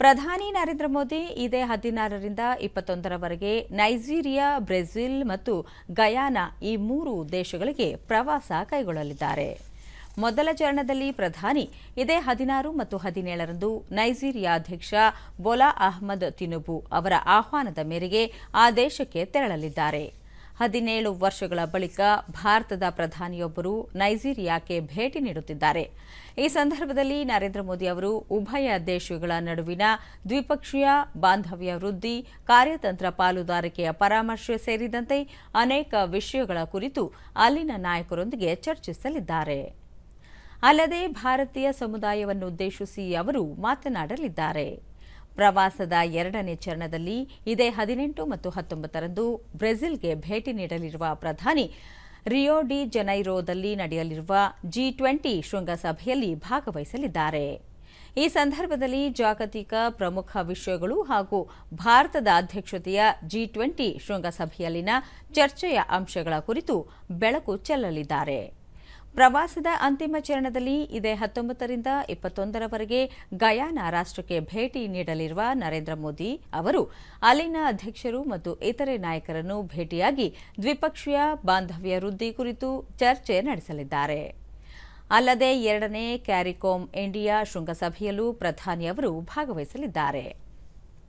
ಪ್ರಧಾನಿ ನರೇಂದ್ರ ಮೋದಿ ಇದೇ ಹದಿನಾರರಿಂದ ಇಪ್ಪತ್ತೊಂದರವರೆಗೆ ನೈಜೀರಿಯಾ, ಬ್ರೆಜಿಲ್ ಮತ್ತು ಗಯಾನಾ ಈ ಮೂರು ದೇಶಗಳಿಗೆ ಪ್ರವಾಸ ಕೈಗೊಳ್ಳಲಿದ್ದಾರೆ. ಮೊದಲ ಚರಣದಲ್ಲಿ ಪ್ರಧಾನಿ, ಇದೇ ಹದಿನಾರು ಮತ್ತು ಹದಿನೇಳರಂದು ನೈಜೀರಿಯಾ ಅಧ್ಯಕ್ಷ ಬೊಲಾ ಅಹ್ಮದ್ ತಿನುಬು ಅವರ ಆಹ್ವಾನದ ಮೇರೆಗೆ ಆ ದೇಶಕ್ಕೆ ತೆರಳಲಿದ್ದಾರೆ. ಹದಿನೇಳು ವರ್ಷಗಳ ಬಳಿಕ ಭಾರತದ ಪ್ರಧಾನಿಯೊಬ್ಬರು ನೈಜೀರಿಯಾಕ್ಕೆ ಭೇಟಿ ನೀಡುತ್ತಿದ್ದಾರೆ. ಈ ಸಂದರ್ಭದಲ್ಲಿ ನರೇಂದ್ರ ಮೋದಿ ಅವರು ಉಭಯ ದೇಶಗಳ ನಡುವಿನ ದ್ವಿಪಕ್ಷೀಯ ಬಾಂಧವ್ಯ ವೃದ್ಧಿ, ಕಾರ್ಯತಂತ್ರ ಪಾಲುದಾರಿಕೆಯ ಪರಾಮರ್ಶೆ ಸೇರಿದಂತೆ ಅನೇಕ ವಿಷಯಗಳ ಕುರಿತು ಅಲ್ಲಿನ ನಾಯಕರೊಂದಿಗೆ ಚರ್ಚಿಸಲಿದ್ದಾರೆ. ಅಲ್ಲದೆ ಭಾರತೀಯ ಸಮುದಾಯವನ್ನುದ್ದೇಶಿಸಿ ಅವರು ಮಾತನಾಡಲಿದ್ದಾರೆ. ಪ್ರವಾಸದ ಎರಡನೇ ಚರಣದಲ್ಲಿ ಇದೇ ಹದಿನೆಂಟು ಮತ್ತು ಹತ್ತೊಂಬತ್ತರಂದು ಬ್ರೆಜಿಲ್ಗೆ ಭೇಟಿ ನೀಡಲಿರುವ ಪ್ರಧಾನಿ ರಿಯೋ ಡಿ ಜನೈರೋದಲ್ಲಿ ನಡೆಯಲಿರುವ ಜಿ ಟ್ವೆಂಟಿ ಶೃಂಗಸಭೆಯಲ್ಲಿ ಭಾಗವಹಿಸಲಿದ್ದಾರೆ. ಈ ಸಂದರ್ಭದಲ್ಲಿ ಜಾಗತಿಕ ಪ್ರಮುಖ ವಿಷಯಗಳು ಹಾಗೂ ಭಾರತದ ಅಧ್ಯಕ್ಷತೆಯ ಜಿ ಟ್ವೆಂಟಿ ಶೃಂಗಸಭೆಯಲ್ಲಿನ ಚರ್ಚೆಯ ಅಂಶಗಳ ಕುರಿತು ಬೆಳಕು ಚೆಲ್ಲಲಿದ್ದಾರೆ. ಪ್ರವಾಸದ ಅಂತಿಮ ಚರಣದಲ್ಲಿ ಇದೇ ಹತ್ತೊಂಬತ್ತರಿಂದ ಇಪ್ಪತ್ತೊಂದರವರೆಗೆ ಗಯಾನಾ ರಾಷ್ಟ್ರಕ್ಕೆ ಭೇಟಿ ನೀಡಲಿರುವ ನರೇಂದ್ರ ಮೋದಿ ಅವರು ಅಲ್ಲಿನ ಅಧ್ಯಕ್ಷರು ಮತ್ತು ಇತರೆ ನಾಯಕರನ್ನು ಭೇಟಿಯಾಗಿ ದ್ವಿಪಕ್ಷೀಯ ಬಾಂಧವ್ಯ ವೃದ್ಧಿ ಕುರಿತು ಚರ್ಚೆ ನಡೆಸಲಿದ್ದಾರೆ. ಅಲ್ಲದೆ ಎರಡನೇ ಕ್ಯಾರಿಕೋಮ್ ಇಂಡಿಯಾ ಶೃಂಗಸಭೆಯಲ್ಲೂ ಪ್ರಧಾನಿ ಅವರು ಭಾಗವಹಿಸಲಿದ್ದಾರೆ.